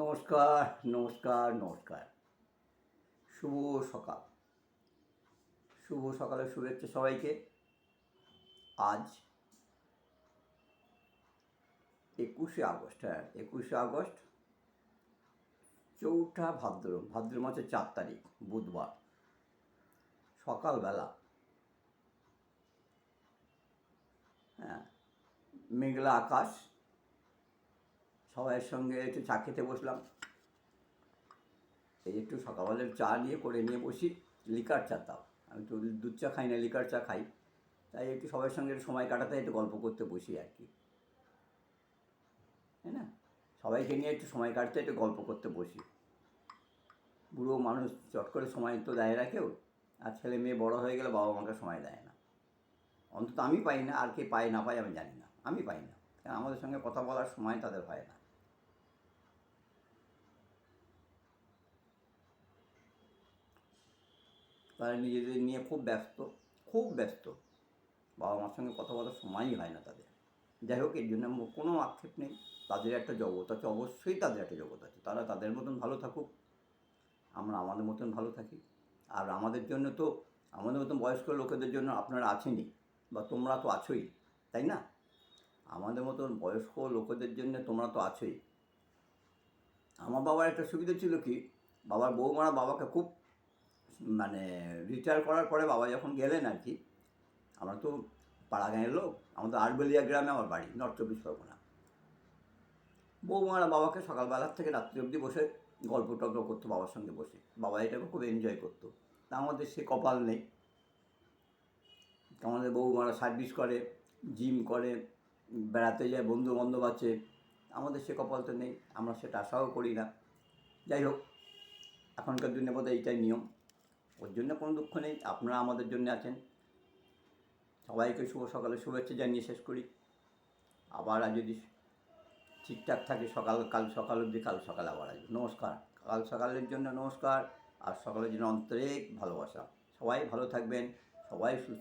নমস্কার নমস্কার নমস্কার। শুভ সকাল। শুভ সকালের শুভেচ্ছা সবাইকে। আজ একুশে আগস্ট হ্যাঁ একুশে আগস্ট, চৌঠা ভাদ্র ভাদ্র মাসের চার তারিখ, বুধবার। সকালবেলা হ্যাঁ মেঘলা আকাশ সবাইয়ের সঙ্গে একটু চা খেতে বসলাম। এই একটু সকালবেলার চা নিয়ে করে নিয়ে বসি, লিকার চা তাও। আমি তো দুধ চা খাই না, লিকার চা খাই। তাই একটু সবার সঙ্গে একটু সময় কাটাতে একটু গল্প করতে বসি আর কি। তাই না? সবাইকে নিয়ে একটু সময় কাটতে একটু গল্প করতে বসি। বুড়ো মানুষ চট করে সময় তো দেয় না কেউ, আর ছেলে মেয়ে বড় হয়ে গেলে বাবা মাকে সময় দেয় না। অন্তত আমি পাই না, আর কে পায় না পায় আমি জানি না। আমি পাই না। কারণ আমাদের সঙ্গে কথা বলার সময় তাদের হয় না। তারা নিজেদের নিয়ে খুব ব্যস্ত খুব ব্যস্ত। বাবা মার সঙ্গে কথা বলার সময়ই হয় না তাদের। যাই হোক, এর জন্য কোনো আক্ষেপ নেই। তাদের একটা জগৎ আছে, অবশ্যই তাদের একটা জগৎ আছে। তারা তাদের মতন ভালো থাকুক। আমরা আমাদের মতন ভালো থাকি। আর আমাদের জন্য তো, আমাদের মতন বয়স্ক লোকেদের জন্য আপনারা আছেনই, বা তোমরা তো আছোই, তাই না? আমাদের মতন বয়স্ক লোকেদের জন্য তোমরা তো আছোই। আমার বাবার একটা সুবিধা ছিল কি, বাবার বৌমারা বাবাকে খুব মানে রিটায়ার করার পরে বাবা যখন গেলেন আর কি, আমরা তো পাড়া গাঁয়ের লোক, আমাদের আরবেলিয়া গ্রামে আমার বাড়ি, নর্থ চব্বিশ পরগনা। বৌমারা বাবাকে সকালবেলার থেকে রাত্রি অবধি বসে গল্প টল্প করতো বাবার সঙ্গে বসে, বাবা এটাকে খুব এনজয় করতো। তা আমাদের সে কপাল নেই। আমাদের বৌমারা সার্ভিস করে জিম করে বেড়াতে যায় বন্ধু বান্ধব আছে, আমাদের সে কপাল তো নেই, আমরা সেটা আশাও করি না। যাই হোক, এখনকার দিনে বোধহয় এইটাই নিয়ম। ওর জন্য কোনো দুঃখ নেই, আপনারা আমাদের জন্য আছেন। সবাইকে শুভ সকালে শুভেচ্ছা জানিয়ে শেষ করি। আবার যদি ঠিকঠাক থাকে, সকাল, কাল সকাল অবধি, কাল সকাল আবার আসবে। নমস্কার। কাল সকালের জন্য নমস্কার, আর সকালের জন্য অন্তরিক ভালোবাসা। সবাই ভালো থাকবেন, সবাই সুস্থ